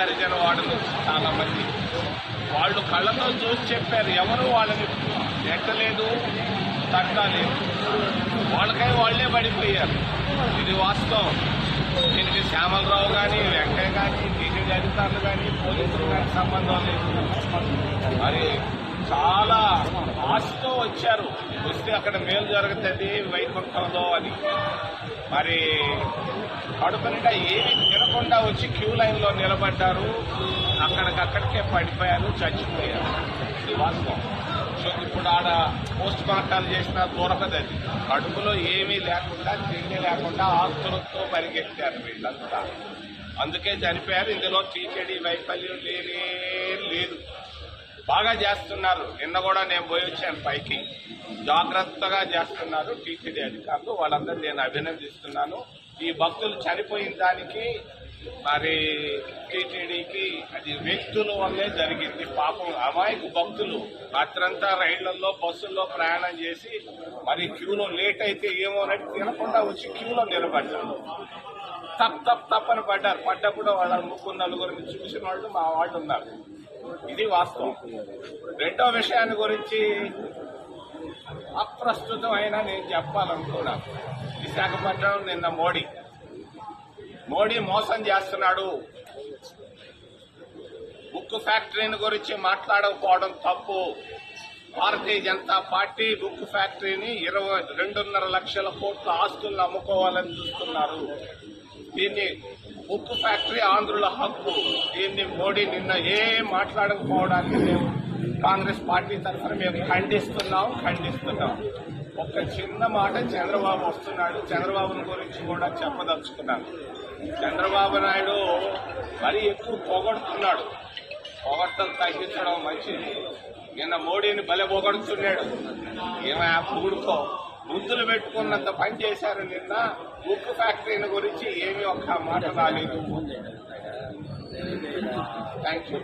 వాళ్ళు చాలామంది వాళ్ళు కళ్ళతో చూసి చెప్పారు ఎవరు వాళ్ళని ఎక్కలేదు తగ్గలేదు. వాళ్ళకై వాళ్ళే పడిపోయారు. ఇది వాస్తవం. దీనికి శ్యామలరావు కానీ వెంకయ్య కానీ టీటీడీ అధికారులు కానీ పోలీసులు కానీ సంబంధం లేదు. మరి చాలా ఆశతో వచ్చారు. వస్తే అక్కడ మేలు జరుగుతుంది వైకుంఠంలో అని. మరి కడుపు ఏమి తినకుండా వచ్చి క్యూ లైన్లో నిలబడ్డారు. అక్కడికక్కడికే పడిపోయారు చచ్చిపోయారు. ఇది వాస్తవం. సో ఇప్పుడు ఆడ పోస్ట్ మార్టాలు చేసిన దొరకదు అది. కడుపులో ఏమీ లేకుండా తిండి లేకుండా ఆస్తులతో పరిగెత్తారు వీళ్ళంతా. అందుకే చనిపోయారు. ఇందులో టీటీడీ వైఫల్యం లేనే లేదు. బాగా చేస్తున్నారు. నిన్న కూడా నేను పోయి వచ్చాను పైకి. జాగ్రత్తగా చేస్తున్నారు టీటీడీ అధికారులు. వాళ్ళందరూ నేను అభినందిస్తున్నాను. ఈ భక్తులు చనిపోయిన దానికి మరి టీటీడీకి అది వ్యక్తుల వల్లే జరిగింది. పాపం అమాయకు భక్తులు రాత్రంతా రైళ్ళలో బస్సుల్లో ప్రయాణం చేసి మరి క్యూలో లేట్ అయితే ఏమోనట్టు తినకుండా వచ్చి క్యూలో నిలబడ్డారు. తప్ తప్ తప్పని పడ్డారు. పడ్డప్పుడు వాళ్ళ ముగ్గురు నలుగురిని చూసిన వాళ్ళు మా వాళ్ళు ఉన్నారు. ఇది వాస్తవం. రెండో విషయాన్ని గురించి అప్రస్తుతం అయినా నేను చెప్పాలనుకున్నాను విశాఖపట్నం నిన్న మోడీ. మోడీ మోసం చేస్తున్నాడు. బుక్ ఫ్యాక్టరీని గురించి మాట్లాడకపోవడం తప్పు. భారతీయ జనతా పార్టీ బుక్ ఫ్యాక్టరీని ఇరవై రెండున్నర లక్షల కోట్ల ఆస్తులను అమ్ముకోవాలని చూస్తున్నారు. దీన్ని ఉక్కు ఫ్యాక్టరీ ఆంధ్రుల హక్కు. దీన్ని మోడీ నిన్న ఏం మాట్లాడకపోవడానికి మేము కాంగ్రెస్ పార్టీ తరఫున మేము ఖండిస్తున్నాం ఖండిస్తున్నాం. ఒక చిన్న మాట చంద్రబాబు వస్తున్నాడు. చంద్రబాబుని గురించి కూడా చెప్పదలుచుకున్నాను. చంద్రబాబు నాయుడు మరీ ఎక్కువ పొగడుతున్నాడు. పొగడ్తలు తగ్గించడం మంచిది. నిన్న మోడీని బలె పొగడుతున్నాడు. ఏమో ఊడుకో ముందులు పెట్టుకున్నంత పని చేశారు నిన్న. ఉక్కు ఫ్యాక్టరీని గురించి ఏమీ ఒక్క మాట రాలేదు. Thank you